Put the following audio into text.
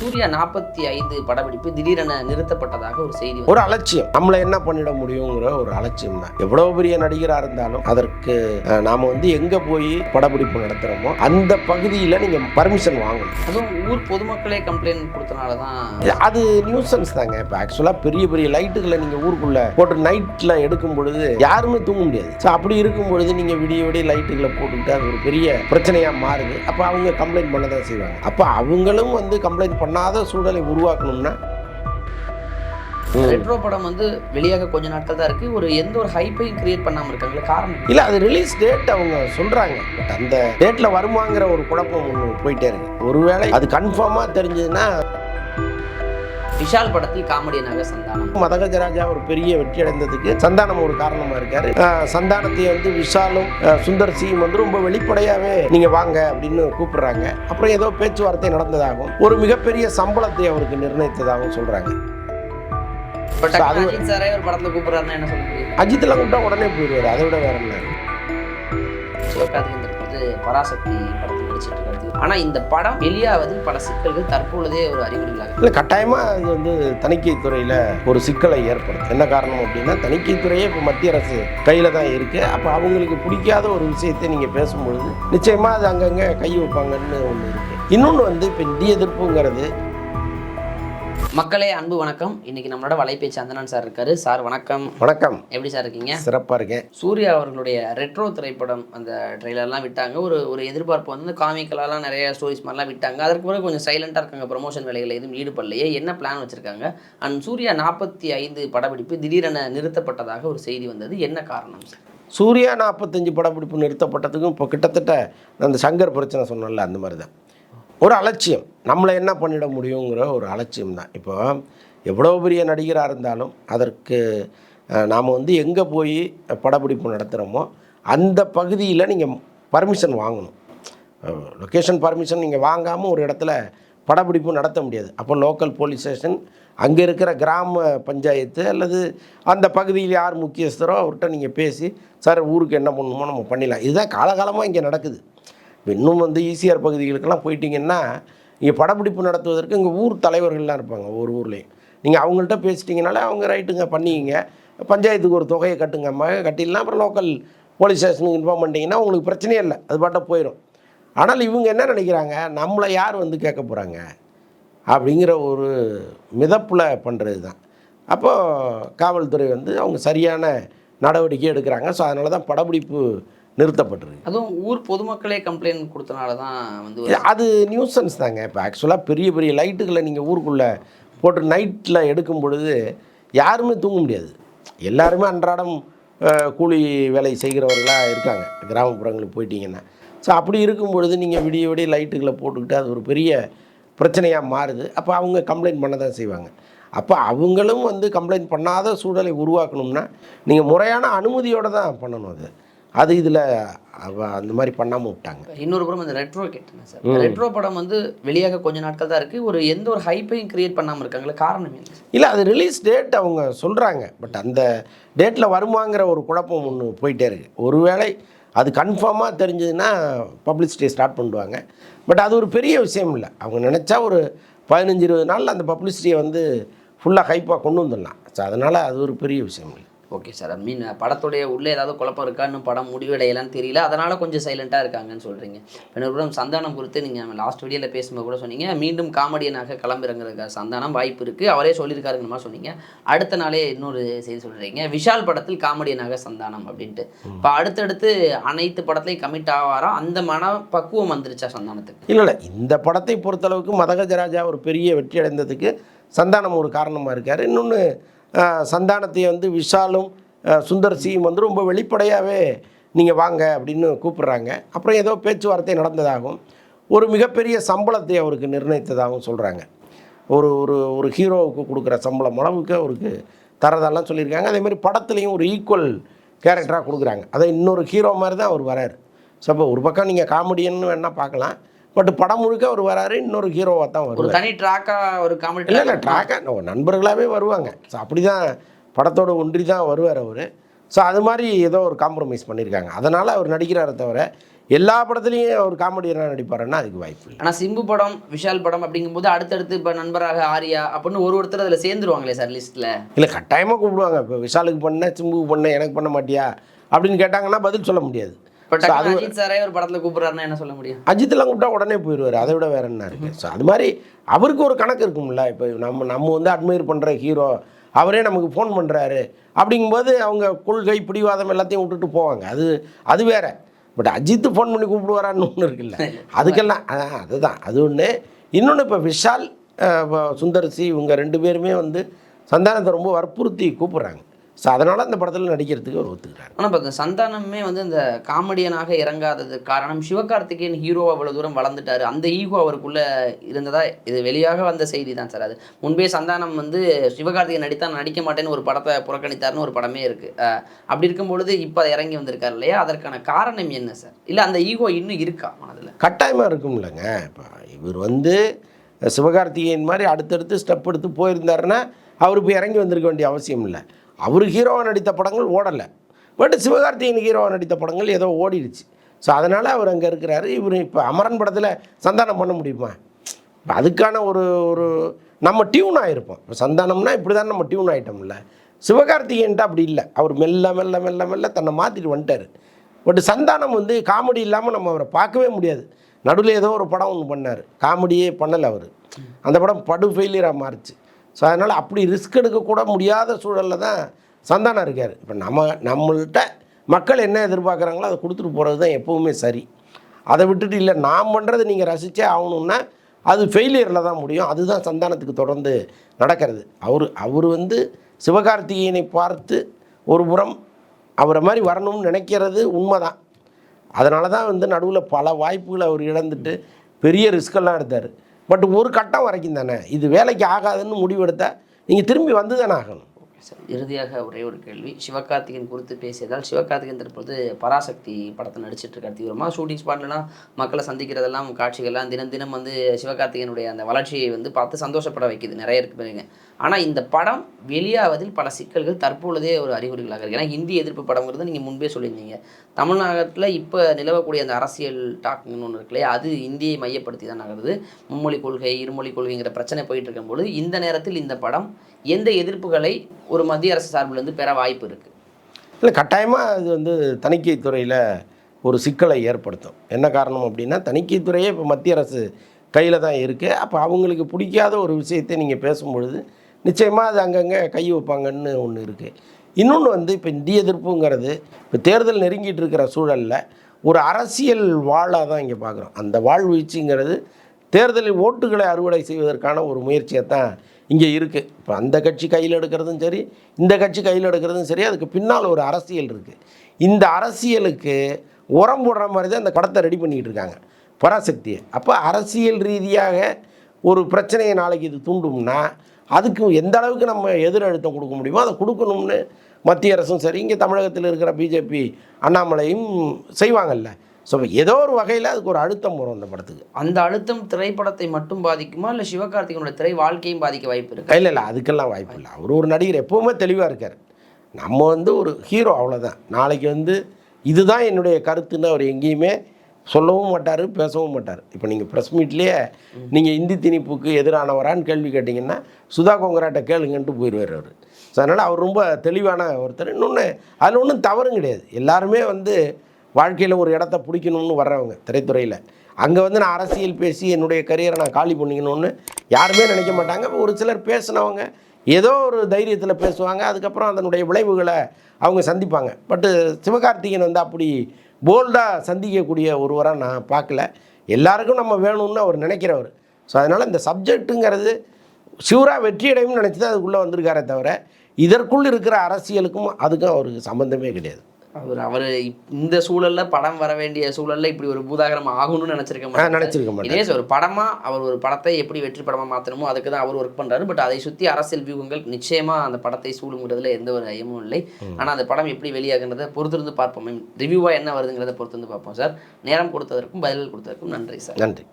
சூர்யா நாற்பத்தி ஐந்து படப்பிடிப்பு திடீரென நிறுத்தப்பட்டதாக ஒரு செய்தி ஒரு அலட்சியம். நம்மளை என்ன பண்ணிட முடியுங்கிற ஒரு அலட்சியம் தான். எவ்வளவு பெரிய நடிகராக இருந்தாலும் அதற்கு நாம வந்து எங்க போய் படப்பிடிப்பு நடத்துறோமோ அந்த பகுதியில் நீங்க பர்மிஷன் வாங்கணும். அதுவும் ஊர் பொதுமக்களே கம்ப்ளைண்ட் கொடுத்தனால தான். அது நியூசன்ஸ் தாங்க. இப்போ ஆக்சுவலாக பெரிய பெரிய லைட்டுகளை நீங்கள் ஊருக்குள்ள போட்டு நைட்டில் எடுக்கும் பொழுது யாருமே தூங்க முடியாது. ஸோ அப்படி இருக்கும் பொழுது நீங்கள் விடிய விடிய லைட்டுகளை போட்டுக்கிட்டு அது ஒரு பெரிய பிரச்சனையாக மாறுது. அப்போ அவங்க கம்ப்ளைண்ட் பண்ண தான் செய்வாங்க. அப்போ அவங்களும் வந்து கம்ப்ளைண்ட் பண்ணாத சூழலை உருவாக்கணும்னா. ரெட்ரோ படம் வந்து வெளியாக கொஞ்ச நாட்கள் தான் இருக்கு. ஒரு எந்த ஒரு ஹைப்பையும் கிரியேட் பண்ணாம இருக்காங்களே காரணம்? இல்லை அது ரிலீஸ் டேட் அவங்க சொல்கிறாங்க பட் அந்த டேட்டில் வருமாங்கிற ஒரு குழப்பம் ஒன்று போயிட்டே இருக்கு. ஒருவேளை அது கன்ஃபார்மாக தெரிஞ்சதுன்னா விஷால் படத்தில் காமெடியனாக சந்தானம். மதகஜராஜா ஒரு பெரிய வெற்றி அடைந்ததுக்கு சந்தானம் ஒரு காரணமா இருக்காரு. சந்தானத்தை வந்து விஷாலும் சுந்தர் சியும் வந்து ரொம்ப வெளிப்படையாவே நீங்க வாங்க அப்படின்னு கூப்பிடுறாங்க. அப்புறம் ஏதோ பேச்சுவார்த்தை நடந்ததாகவும் ஒரு மிகப்பெரிய சம்பளத்தை அவருக்கு நிர்ணயித்ததாகவும் சொல்றாங்க. அஜித் சாரே ஒரு படத்துல கூப்பிடுறாருன்னா என்ன சொல்ல முடியும்? அஜித்லாம் கூப்பிட்டா உடனே போயிடுவாரு அதை விட வேற என்ன? வந்து பராசக்தி படத்தில் நடிச்சிட்டு இருக்காரு ஆனா இந்த படம் வெளியாவதில் பல சிக்கல்கள் தற்பொழுதே ஒரு அறிகுறிகளாக இல்லை கட்டாயமாக அது வந்து தணிக்கைத்துறையில் ஒரு சிக்கலை ஏற்படுத்தும். என்ன காரணம் அப்படின்னா தணிக்கைத்துறையே இப்போ மத்திய அரசு கையில் தான் இருக்குது அப்போ அவங்களுக்கு பிடிக்காத ஒரு விஷயத்தை நீங்கள் பேசும்பொழுது நிச்சயமாக அது அங்கங்கே கை வைப்பாங்கன்னு ஒன்று இருக்குது இன்னொன்று வந்து இப்போ இந்திய எதிர்ப்புங்கிறது மக்களே அன்பு வணக்கம். இன்னைக்கு நம்மளோட வலைபேச்சு அந்தனன் சார் இருக்காரு. சார் வணக்கம். வணக்கம். எப்படி சார் இருக்கீங்க? சிறப்பாக இருக்கேன். சூர்யா அவர்களுடைய ரெட்ரோ திரைப்படம் அந்த ட்ரெய்லர்லாம் விட்டாங்க. ஒரு ஒரு எதிர்பார்ப்பு வந்து காமிக்கலாலாம் நிறைய ஸ்டோரிஸ் மாதிரிலாம் விட்டாங்க. அதற்கு பிறகு கொஞ்சம் சைலண்டாக இருக்காங்க. ப்ரமோஷன் வேலைகள் எதுவும் ஈடுபடலையே. என்ன பிளான் வச்சிருக்காங்க? அண்ட் சூர்யா நாற்பத்தி ஐந்து படப்பிடிப்பு திடீரென நிறுத்தப்பட்டதாக ஒரு செய்தி வந்தது. என்ன காரணம் சார்? சூர்யா நாற்பத்தஞ்சு படப்பிடிப்பு நிறுத்தப்பட்டதுக்கும் இப்போ கிட்டத்தட்ட அந்த சங்கர் பிரச்சனை சொன்னோம்ல அந்த மாதிரி தான் ஒரு அலட்சியம். நம்மளை என்ன பண்ணிட முடியுங்கிற ஒரு அலட்சியம் தான். இப்போ எவ்வளோ பெரிய நடிகராக இருந்தாலும் அதற்கு நாம் வந்து எங்கே போய் படப்பிடிப்பு நடத்துகிறோமோ அந்த பகுதியில் நீங்கள் பர்மிஷன் வாங்கணும். லொக்கேஷன் பர்மிஷன் நீங்கள் வாங்காமல் ஒரு இடத்துல படப்பிடிப்பு நடத்த முடியாது. அப்போ லோக்கல் போலீஸ் ஸ்டேஷன் அங்கே இருக்கிற கிராம பஞ்சாயத்து அல்லது அந்த பகுதியில் யார் முக்கியஸ்தரோ அவர்கிட்ட நீங்கள் பேசி சார் ஊருக்கு என்ன பண்ணணுமோ நம்ம பண்ணிடலாம். இதுதான் காலகாலமாக இங்கே நடக்குது. இன்னும் வந்து ஈசிஆர் பகுதிகளுக்கெல்லாம் போயிட்டீங்கன்னா இங்கே படப்பிடிப்பு நடத்துவதற்கு இங்கே ஊர் தலைவர்கள்லாம் இருப்பாங்க ஒரு ஊர்லேயும் நீங்கள் அவங்கள்ட்ட பேசிட்டீங்கனாலே அவங்க ரைட்டுங்க பண்ணிக்கிங்க. பஞ்சாயத்துக்கு ஒரு தொகையை கட்டுங்க அம்மா கட்டிடலாம் அப்புறம் லோக்கல் போலீஸ் ஸ்டேஷனுக்கு இன்ஃபார்ம் பண்ணிட்டீங்கன்னா உங்களுக்கு பிரச்சனையே இல்லை அது பாட்டை போயிடும் ஆனால் இவங்க என்ன நினைக்கிறாங்க நம்மளை யார் வந்து கேட்க போகிறாங்க அப்படிங்கிற ஒரு மிதப்பில் பண்ணுறது தான். அப்போது காவல்துறை வந்து அவங்க சரியான நடவடிக்கை எடுக்கிறாங்க ஸோ அதனால தான் படப்பிடிப்பு நிறுத்தப்பட்டிருக்கு அதுவும் ஊர் பொதுமக்களே கம்ப்ளைண்ட் கொடுத்தனால தான் வந்து அது நியூசன்ஸ் தாங்க. இப்போ ஆக்சுவலாக பெரிய பெரிய லைட்டுகளை நீங்கள் ஊருக்குள்ளே போட்டு நைட்டில் எடுக்கும் பொழுது யாருமே தூங்க முடியாது. எல்லாருமே அன்றாடம் கூலி வேலை செய்கிறவர்களாக இருக்காங்க. கிராமப்புறங்களுக்கு போயிட்டீங்கன்னா. ஸோ அப்படி இருக்கும் பொழுது நீங்கள் விடிய விடிய லைட்டுகளை போட்டுக்கிட்டு அது ஒரு பெரிய பிரச்சனையாக மாறுது. அப்போ அவங்க கம்ப்ளைண்ட் பண்ண தான் செய்வாங்க. அப்போ அவங்களும் வந்து கம்ப்ளைண்ட் பண்ணாத சூழலை உருவாக்கணும்னா நீங்கள் முறையான அனுமதியோடு தான் பண்ணணும் அது. அது இதில் அந்த மாதிரி பண்ணாமல் விட்டாங்க. இன்னொரு புறம் அந்த ரெட்ரோ கேட்டுங்க சார் ரெட்ரோ படம் வந்து வெளியாக கொஞ்ச நாட்கள் தான் இருக்கு. ஒரு எந்த ஒரு ஹைப்பையும் கிரியேட் பண்ணாம இருக்காங்களே காரணம் என்ன? இல்லை அது ரிலீஸ் டேட் அவங்க சொல்கிறாங்க பட் அந்த டேட்டில் வருமாங்கிற ஒரு குழப்பம் ஒன்று போயிட்டே இருக்குது ஒருவேளை அது கன்ஃபார்மாக தெரிஞ்சதுன்னா பப்ளிசிட்டி ஸ்டார்ட் பண்ணுவாங்க. பட் அது ஒரு பெரிய விஷயம் இல்லை. அவங்க நினச்சா ஒரு பதினஞ்சு இருபது நாளில் அந்த பப்ளிசிட்டியை வந்து ஃபுல்லாக ஹைப்பாக கொண்டு வந்துடலாம். ஸோ அதனால் அது ஒரு பெரிய விஷயம் இல்லை. Okay sir. ஐ மீன் படத்துடைய உள்ளே ஏதாவது குழப்பம் இருக்கா? இன்னும் படம் முடிவடையலான்னு தெரியல. அதனால கொஞ்சம் சைலண்டாக இருக்காங்கன்னு சொல்கிறீங்க இன்னொரு சந்தானம் குறித்து நீங்கள் லாஸ்ட் வீடியோவில் பேசும்போது கூட சொன்னீங்க. மீண்டும் காமெடியனாக களம்பிறங்கிறதுக்கு சந்தானம் வாய்ப்பு இருக்குது அவரே சொல்லியிருக்காருங்கிற மாதிரி சொன்னீங்க. அடுத்த நாளே இன்னொரு செய்தி சொல்கிறீங்க விஷால் படத்தில் காமெடியனாக சந்தானம் அப்படின்ட்டு. இப்போ அடுத்தடுத்து அனைத்து படத்துலையும் கமிட் ஆவாரா? அந்த மன பக்குவம் வந்துருச்சா சந்தானத்துக்கு? இல்லை இல்லை. இந்த படத்தை பொறுத்தளவுக்கு மதகஜராஜா ஒரு பெரிய வெற்றி அடைந்ததுக்கு சந்தானம் ஒரு காரணமாக இருக்கார். இன்னொன்று சந்தானத்தை வந்து விஷாலும் சுந்தர் சியும் வந்து ரொம்ப வெளிப்படையாகவே நீங்கள் வாங்க அப்படின்னு கூப்பிட்றாங்க. அப்புறம் ஏதோ பேச்சுவார்த்தை நடந்ததாகவும் ஒரு மிகப்பெரிய சம்பளத்தை அவருக்கு நிர்ணயித்ததாகவும் சொல்கிறாங்க ஒரு ஒரு ஒரு ஹீரோவுக்கு கொடுக்குற சம்பளம் அளவுக்கு அவருக்கு தரதெல்லாம் சொல்லியிருக்காங்க. அதேமாதிரி படத்துலேயும் ஒரு ஈக்குவல் கேரக்டராக கொடுக்குறாங்க. அதை இன்னொரு ஹீரோ மாதிரி தான் அவர் வராரு. ஸோ அப்போ ஒரு பக்கம் நீங்கள் காமெடியன்னு வேணால் பார்க்கலாம். பட் படம் முழுக்க அவர் வராரு இன்னொரு ஹீரோவாக தான் ஒரு வருவார். தனி ட்ராக்கா ஒரு காமெடி இல்லை இல்லை ட்ராக்காக நண்பர்களாகவே வருவாங்க. ஸோ அப்படி தான் படத்தோட ஒன்றி தான் வருவார் அவர். ஸோ அது மாதிரி ஏதோ ஒரு காம்ப்ரமைஸ் பண்ணியிருக்காங்க அதனால் அவர் நடிக்கிறாரே தவிர எல்லா படத்துலையும் அவர் காமெடியனாக நடிப்பாருன்னா அதுக்கு வாய்ப்பு இல்லை. ஆனா சிம்பு படம் விஷால் படம் அப்படிங்கும்போது அடுத்தடுத்து இப்ப நண்பராக ஆரியா அப்படின்னு ஒரு ஒருத்தர் அதுல சேர்ந்துருவாங்களே சார் லிஸ்ட்ல இல்லை கட்டாயமாக கூப்பிடுவாங்க. இப்போ விஷாலுக்கு பண்ண சிம்புக்கு பண்ண எனக்கு பண்ண மாட்டியா? அப்படின்னு கேட்டாங்கன்னா பதில் சொல்ல முடியாது. அஜித் சாரே ஒரு படத்துல கூப்பிடுறாருன்னா என்ன சொல்ல முடியும்? அஜித்தெல்லாம் கூப்பிட்டா உடனே போயிடுவார் அதை விட வேற என்ன இருக்குது ஸோ அது மாதிரி அவருக்கு ஒரு கணக்கு இருக்கும்ல. இப்போ நம்ம நம்ம வந்து அட்மையர் பண்ணுற ஹீரோ அவரே நமக்கு ஃபோன் பண்ணுறாரு அப்படிங்கும்போது அவங்க கொள்கை பிடிவாதம் எல்லாத்தையும் விட்டுட்டு போவாங்க. அது அது வேற. பட் அஜித் ஃபோன் பண்ணி கூப்பிடுவாரான்னு ஒன்று இருக்குல்ல. அதுக்கெல்லாம் அதுதான். அது ஒன்று இன்னொன்று இப்போ விஷால் சுந்தர்சி இவங்க ரெண்டு பேருமே வந்து சந்தானத்தை ரொம்ப வற்புறுத்தி கூப்பிட்றாங்க. ஸோ அதனால் அந்த படத்தில் நடிக்கிறதுக்கு அவர் ஒத்துக்கிறாரு ஆனா இப்போ சந்தானமே வந்து இந்த காமெடியனாக இறங்காததுக்கு காரணம் சிவகார்த்திகேயன் ஹீரோ அவ்வளவு தூரம் வளர்ந்துட்டாரு. அந்த ஈகோ அவருக்குள்ள இருந்ததா இது வெளியாக வந்த செய்தி தான் சார் அது. முன்பே சந்தானம் வந்து சிவகார்த்திகேயன் நடித்தா நடிக்க மாட்டேன்னு ஒரு படத்தை புறக்கணித்தார்னு ஒரு படமே இருக்கு. அஹ் அப்படி இருக்கும் பொழுது இப்போ இறங்கி வந்திருக்காரு இல்லையா? அதற்கான காரணம் என்ன சார்? இல்ல அந்த ஈகோ இன்னும் இருக்கா மனதுல? கட்டாயமாக இருக்கும்லங்க இப்போ இவர் வந்து சிவகார்த்திகேயன் மாதிரி அடுத்தடுத்து ஸ்டெப் எடுத்து போயிருந்தாருன்னா அவர் இப்போ இறங்கி வந்திருக்க வேண்டிய அவசியம் இல்லை. அவர் ஹீரோவாக நடித்த படங்கள் ஓடலை. பட் சிவகார்த்திகேயன் ஹீரோவாக நடித்த படங்கள் ஏதோ ஓடிடுச்சு. ஸோ அதனால் அவர் அங்கே இருக்கிறாரு. இவர் இப்போ அமரன் படத்தில் சந்தானம் பண்ண முடியுமா? இப்போ அதுக்கான ஒரு ஒரு நம்ம டியூன் ஆகிருப்போம் இப்போ சந்தானம்னா இப்படி தான் நம்ம டியூன் ஆகிட்டோம்ல சிவகார்த்திகேயன்ட்டு அப்படி இல்லை. அவர் மெல்ல மெல்ல மெல்ல மெல்ல தன்னை மாற்றிட்டு வந்துட்டார். பட் சந்தானம் வந்து காமெடி இல்லாமல் நம்ம அவரை பார்க்கவே முடியாது. நடுவில் ஏதோ ஒரு படம் ஒன்று பண்ணார். காமெடியே பண்ணலை அவர். அந்த படம் படு ஃபெயிலியராக மாறுச்சு. ஸோ அதனால் அப்படி ரிஸ்க் எடுக்கக்கூட முடியாத சூழலில் தான் சந்தானம் இருக்கார். இப்போ நம்ம நம்மள்கிட்ட மக்கள் என்ன எதிர்பார்க்குறாங்களோ அதை கொடுத்துட்டு போகிறது தான் எப்போவுமே சரி. அதை விட்டுட்டு இல்லை நான் பண்ணுறது நீங்கள் ரசித்தே ஆகணும்னா அது ஃபெயிலியரில் தான் முடியும். அதுதான் சந்தானத்துக்கு தொடர்ந்து நடக்கிறது. அவர் அவர் வந்து சிவகார்த்திகேயனை பார்த்து ஒரு புறம் அவரை மாதிரி வரணும்னு நினைக்கிறது உண்மைதான். அதனால தான் வந்து நடுவில் பல வாய்ப்புகளை அவர் இழந்துட்டு பெரிய ரிஸ்கெல்லாம் எடுத்தார். பட் ஒரு கட்டம் வரைக்கும் தானே. இது வேலைக்கு ஆகாதுன்னு முடிவெடுத்தால் நீங்கள் திரும்பி வந்து தானே ஆகணும் சார். இறுதியாக ஒரே ஒரு கேள்வி. சிவகார்த்திகேயன் குறித்து பேசியதால் சிவகார்த்திகேயன் தற்போது பராசக்தி படத்தை நடிச்சிட்டு இருக்கார். தீவிரமாக ஷூட்டிங் ஸ்பாட்லாம் மக்களை சந்திக்கிறதெல்லாம் காட்சிகள்லாம் தினம் தினம் வந்து சிவகார்த்திகேயனுடைய அந்த வளர்ச்சியை வந்து பார்த்து சந்தோஷப்பட வைக்குது. நிறைய இருக்கு ஆனால் இந்த படம் வெளியாவதில் பல சிக்கல்கள் தற்பொழுதே ஒரு அறிகுறிகளாக இருக்குது ஏன்னா ஹிந்தி எதிர்ப்பு படங்கிறது நீங்கள் முன்பே சொல்லியிருந்தீங்க. தமிழ்நாட்டில் இப்போ நிலவக்கூடிய அந்த அரசியல் டாக்னு ஒன்று இருக்கு இல்லையா அது இந்தியை மையப்படுத்தி தான் நகருது மும்மொழி கொள்கை இருமொழி கொள்கைங்கிற பிரச்சனை போயிட்டு இருக்கும்போது இந்த நேரத்தில் இந்த படம் எந்த எதிர்ப்புகளை ஒரு மத்திய அரசு சார்பிலிருந்து பெற வாய்ப்பு இருக்குது இல்லை கட்டாயமாக அது வந்து தணிக்கை துறையில் ஒரு சிக்கலை ஏற்படுத்தும். என்ன காரணம் அப்படின்னா தணிக்கைத்துறையே இப்போ மத்திய அரசு கையில் தான் இருக்குது அப்போ அவங்களுக்கு பிடிக்காத ஒரு விஷயத்தை நீங்கள் பேசும்பொழுது நிச்சயமாக அது அங்கங்கே கை வைப்பாங்கன்னு ஒன்று இருக்குது இன்னொன்று வந்து இப்போ இந்திய எதிர்ப்புங்கிறது இப்போ தேர்தல் நெருங்கிட்டு இருக்கிற சூழலில் ஒரு அரசியல் வாழாக தான் இங்கே பார்க்குறோம் அந்த வாழ்வீழ்ச்சிங்கிறது தேர்தலில் ஓட்டுகளை அறுவடை செய்வதற்கான ஒரு முயற்சியை தான் இங்கே இருக்குது இப்போ அந்த கட்சி கையில் எடுக்கிறதும் சரி இந்த கட்சி கையில் எடுக்கிறதும் சரி அதுக்கு பின்னால் ஒரு அரசியல் இருக்குது இந்த அரசியலுக்கு உரம் போடுற மாதிரி தான் இந்த படத்தை ரெடி பண்ணிக்கிட்டு இருக்காங்க. பராசக்தியை. அப்போ அரசியல் ரீதியாக ஒரு பிரச்சனையை நாளைக்கு இது தூண்டும்னா அதுக்கு எந்த அளவுக்கு நம்ம எதிர் அழுத்தம் கொடுக்க முடியுமோ அதை கொடுக்கணும்னு மத்திய அரசும் சரி இங்கே தமிழகத்தில் இருக்கிற பிஜேபி அண்ணாமலையும் செய்வாங்கல்ல. ஸோ ஏதோ ஒரு வகையில் அதுக்கு ஒரு அழுத்தம் வரும் அந்த படத்துக்கு. அந்த அழுத்தம் திரைப்படத்தை மட்டும் பாதிக்குமா? இல்லை சிவகார்த்திகேயனோட திரை வாழ்க்கையும் பாதிக்க வாய்ப்பு இருக்கு? இல்லை இல்லை அதுக்கெல்லாம் வாய்ப்பு இல்லை. அவர் ஒரு நடிகர் எப்போவுமே தெளிவாக இருக்கார். நம்ம வந்து ஒரு ஹீரோ அவ்வளோதான் நாளைக்கு வந்து இதுதான் என்னுடைய கருத்துன்னு அவர் எங்கேயுமே சொல்லவும் மாட்டார் பேசவும் மாட்டார். இப்போ நீங்கள் ப்ரெஸ் மீட்லேயே நீங்கள் இந்தி திணிப்புக்கு எதிரானவரான்னு கேள்வி கேட்டிங்கன்னா சுதா கொங்கராட்ட கேளுங்கன்ட்டு போயிடுவார் அவர். ஸோ அதனால் அவர் ரொம்ப தெளிவான ஒருத்தர். இன்னொன்று அதில் ஒன்றும் தவறும் கிடையாது. எல்லாருமே வந்து வாழ்க்கையில் ஒரு இடத்த பிடிக்கணும்னு வர்றவங்க திரைத்துறையில். அங்கே வந்து நான் அரசியல் பேசி என்னுடைய கரியரை நான் காலி பண்ணிக்கணும்னு யாருமே நினைக்க மாட்டாங்க. ஒரு சிலர் பேசினவங்க ஏதோ ஒரு தைரியத்தில் பேசுவாங்க. அதுக்கப்புறம் அதனுடைய விளைவுகளை அவங்க சந்திப்பாங்க. பட்டு சிவகார்த்திகேயன் வந்து அப்படி போல்டாக சந்திக்கக்கூடிய ஒருவராக நான் பார்க்கல. எல்லாருக்கும் நம்ம வேணும்னு அவர் நினைக்கிறவர். ஸோ அதனால் இந்த சப்ஜெக்ட்டுங்கிறது சிவரா வெற்றியடையும்னு நினச்சி தான் அதுக்குள்ளே வந்திருக்காரே தவிர இதற்குள் இருக்கிற அரசியலுக்கும் அதுக்கும் அவருக்கு சம்மந்தமே கிடையாது. அவர் அவர் இந்த சூழல்ல படம் வர வேண்டிய சூழல்ல இப்படி ஒரு பூதாகரம் ஆகணும்னு நினைச்சிருக்க மாட்டாரு. நினச்சிருக்க மாட்டேன் இதே ஒரு படமா அவர் ஒரு படத்தை எப்படி வெற்றி படமா மாத்தணுமோ அதுக்கு தான் அவர் ஒர்க் பண்றாரு. பட் அதை சுத்தி அரசியல் வியூகங்கள் நிச்சயமா அந்த படத்தை சூழுங்கிறதுல எந்த ஒரு ஐயமும் இல்லை. ஆனா அந்த படம் எப்படி வெளியாகுன்றதை பொறுத்திருந்து பார்ப்போம். ரிவ்யூவா என்ன வருதுங்கிறத பொறுத்திருந்து பார்ப்போம் சார். நேரம் கொடுத்ததற்கும் பதில் கொடுத்ததற்கும் நன்றி சார். நன்றி.